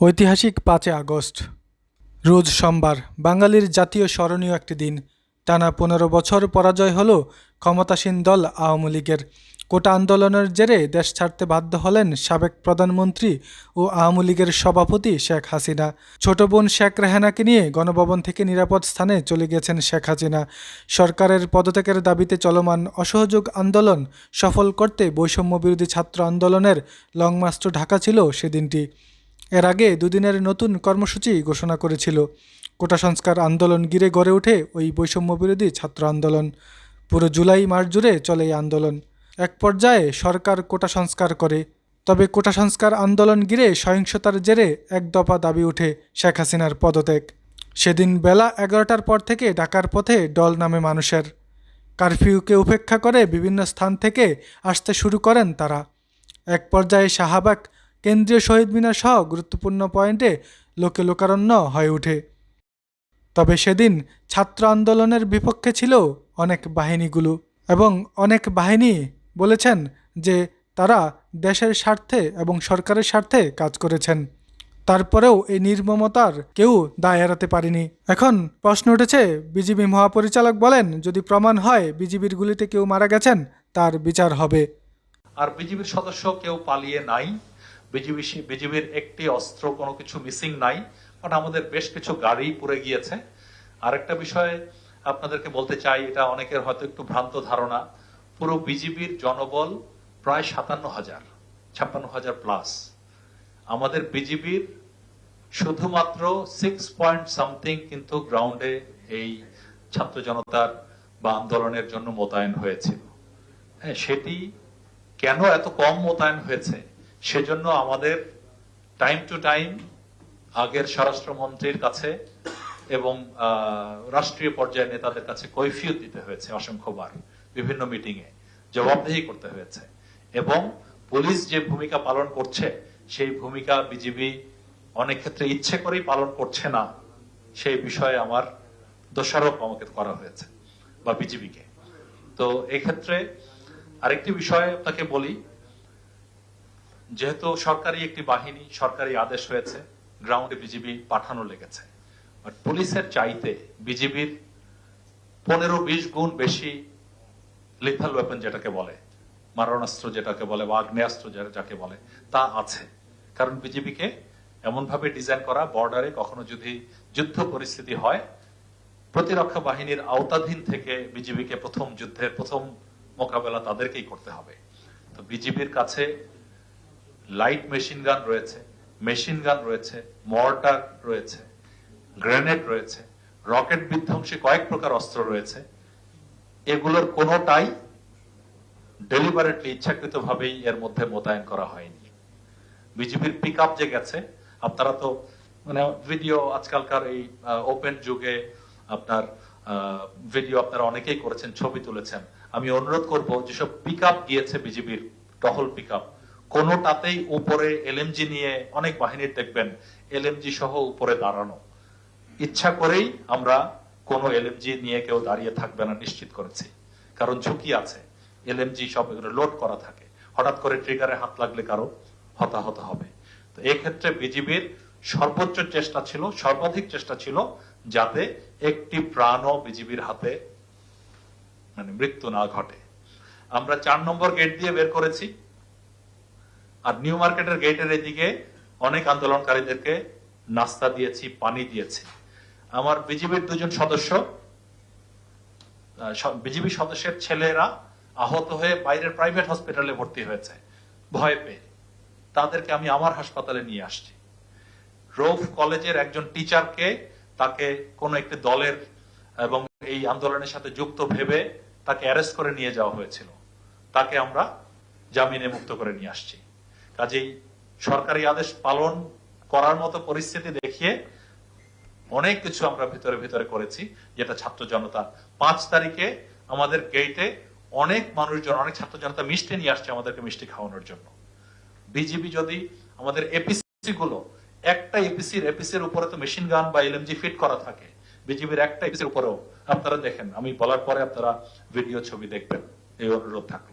ঐতিহাসিক পাঁচই আগস্ট, রোজ সোমবার, বাঙালির জাতীয় স্মরণীয় একটি দিন। টানা পনেরো বছর পরাজয় হল ক্ষমতাসীন দল আওয়ামী লীগের। কোটা আন্দোলনের জেরে দেশ ছাড়তে বাধ্য হলেন সাবেক প্রধানমন্ত্রী ও আওয়ামী লীগের সভাপতি শেখ হাসিনা। ছোট বোন শেখ রেহানাকে নিয়ে গণভবন থেকে নিরাপদ স্থানে চলে গেছেন শেখ হাসিনা। সরকারের পদত্যাগের দাবিতে চলমান অসহযোগ আন্দোলন সফল করতে বৈষম্য বিরোধী ছাত্র আন্দোলনের লং মার্চ ঢাকা ছিল সেদিনটি। এর আগে দুদিনের নতুন কর্মসূচি ঘোষণা করেছিল। কোটা সংস্কার আন্দোলন ঘিরে গড়ে ওঠে ওই বৈষম্য বিরোধী ছাত্র আন্দোলন। পুরো জুলাই মাস জুড়ে চলে এই আন্দোলন। এক পর্যায়ে সরকার কোটা সংস্কার করে, তবে কোটা সংস্কার আন্দোলন ঘিরে সহিংসতার জেরে এক দফা দাবি ওঠে শেখ হাসিনার পদত্যাগ। সেদিন বেলা এগারোটার পর থেকে ঢাকার পথে ডল নামে মানুষের। কারফিউকে উপেক্ষা করে বিভিন্ন স্থান থেকে আসতে শুরু করেন তারা। এক পর্যায়ে শাহবাগ কেন্দ্রীয় শহীদ মিনার সহ গুরুত্বপূর্ণ পয়েন্টে লোকে লোকারণ্য হয়ে ওঠে। তবে সেদিন ছাত্র আন্দোলনের বিপক্ষে ছিল অনেক বাহিনীগুলো এবং অনেক বাহিনী বলেছেন যে তারা দেশের স্বার্থে এবং সরকারের স্বার্থে কাজ করেছেন। তারপরেও এই নির্মমতার কেউ দায় এড়াতে পারেনি। এখন প্রশ্ন উঠেছে, বিজিবি মহাপরিচালক বলেন, যদি প্রমাণ হয় বিজিবির গুলিতে কেউ মারা গেছেন, তার বিচার হবে। আর বিজিবির সদস্য কেউ পালিয়ে নাই। বিজিবি বিজিবির একটি অস্ত্র কোনো কিছু মিসিং নাই বাট আমাদের বেশ কিছু গাড়ি পুড়ে গিয়েছে। আরেকটা বিষয় আপনাদেরকে বলতে চাই, এটা অনেকের হয়তো একটু ভ্রান্ত ধারণা। পুরো বিজিবির জনবল প্রায় সাতান্ন হাজার, ছাপ্পান্ন হাজার প্লাস আমাদের বিজিবির শুধুমাত্র সিক্স পয়েন্ট সামথিং কিন্তু গ্রাউন্ডে এই ছাত্র জনতার বা আন্দোলনের জন্য মোতায়েন হয়েছিল। হ্যাঁ সেটি কেন এত কম মোতায়েন হয়েছে? সেজন্য আমাদের টাইম টু টাইম আগের স্বরাষ্ট্রমন্ত্রীর কাছে এবং রাষ্ট্রীয় পর্যায়ের নেতাদের কাছে কৈফিয়ত দিতে হয়েছে অসংখ্যবার বিভিন্ন মিটিং এ। জবাবদিহি করতে হয়েছে। এবং পুলিশ যে ভূমিকা পালন করছে, সেই ভূমিকা বিজিবি অনেক ক্ষেত্রে ইচ্ছে করেই পালন করছে না, সেই বিষয়ে আমার দোষারোপ আমাকে করা হয়েছে, বা বিজিবিকে তো এক্ষেত্রে আরেকটি বিষয় আপনাকে বলি যেহেতু সরকারি একটি বাহিনী, সরকারি আদেশ হয়েছে গ্রাউন্ডে বিজিবি পাঠানো লেগেছে। বাট পুলিশের চাইতে বিজিবির পনেরো বিশ গুণ বেশি লিথাল ওয়েপন যেটাকে বলে, মারণাস্ত্র যেটাকে বলে বা আগ্নেয়াস্ত্র যাকে বলে, তা আছে। কারণ বিজিবিকে এমন ভাবে ডিজাইন করা বর্ডারে কখনো যদি যুদ্ধ পরিস্থিতি হয়, প্রতিরক্ষা বাহিনীর আওতাধীন থেকে বিজিবিকে প্রথম যুদ্ধের প্রথম মোকাবেলা তাদেরকেই করতে হবে। তো বিজিবির কাছে লাইট মেশিন গান রয়েছে মেশিন গান রয়েছে মর্টার রয়েছে গ্রেনেড রয়েছে রকেট বিধ্বংসী কয়েক প্রকার অস্ত্র রয়েছে। এগুলোর কোনোটাই ডেলিভারেটলি ইচ্ছাকৃত ভাবেই এর মধ্যে মোতায়েন করা হয়নি। বিজেপির পিক আপ যে গেছে, আপনারা তো মানে ভিডিও আজকালকার এই ওপেন যুগে আপনার ভিডিও আপনারা অনেকেই করেছেন, ছবি তুলেছেন। আমি অনুরোধ করব, যেসব পিক আপ গিয়েছে বিজেপির টহল পিক আপ কোনোটাতেই উপরে এলএমজি নিয়ে অনেক বাহিনীর দেখবেন এলএমজি সহ উপরে দাঁড়ানো। ইচ্ছা করেই আমরা কোনো এলএমজি নিয়ে কেউ দাঁড়িয়ে থাকবে না, নিশ্চিত করেছি। কারণ ঝুঁকি আছে। এলএমজি সব লোড করা থাকে। হঠাৎ করে ট্রিগারে হাত লাগলে কারও হতাহত হবে। তো এক্ষেত্রে বিজিবির সর্বোচ্চ চেষ্টা ছিল, সর্বাধিক চেষ্টা ছিল যাতে একটি প্রাণও বিজিবির হাতে মানে মৃত্যু না ঘটে। আমরা চার নম্বর গেট দিয়ে বের করেছি। আর নিউ মার্কেটের গেটের এদিকে অনেক আন্দোলনকারীদেরকে নাস্তা দিয়েছি, পানি দিয়েছি। আমার বিজিবির দুজন সদস্য বিজিবি সদস্যের ছেলেরা আহত হয়ে বাইরের প্রাইভেট হসপিটালে ভর্তি হয়েছে। ভয় পেয়ে। তাদেরকে আমি আমার হাসপাতালে নিয়ে আসছি। রোফ কলেজের একজন টিচারকে তাকে কোন একটি দলের এবং এই আন্দোলনের সাথে যুক্ত ভেবে তাকে অ্যারেস্ট করে নিয়ে যাওয়া হয়েছিল। তাকে আমরা জামিনে মুক্ত করে নিয়ে আসছি। কাজেই সরকারি আদেশ পালন করার মতো পরিস্থিতি দেখিয়ে অনেক কিছু আমরা ভিতরে ভিতরে করেছি, যেটা ছাত্র জনতা। পাঁচ তারিখে আমাদের গেটে অনেক মানুষজন, অনেক ছাত্র জনতা মিষ্টি নিয়ে আসছে আমাদেরকে মিষ্টি খাওয়ানোর জন্য। বিজিবি যদি আমাদের এপিসি গুলো, একটা এপিসির এপিসির উপরে তো মেশিন গান বা এলএমজি ফিট করা থাকে। বিজিবির একটা এপিসির উপরেও। আপনারা দেখেন, আমি বলার পরে আপনারা ভিডিও ছবি দেখবেন। এই অনুরোধ থাকল।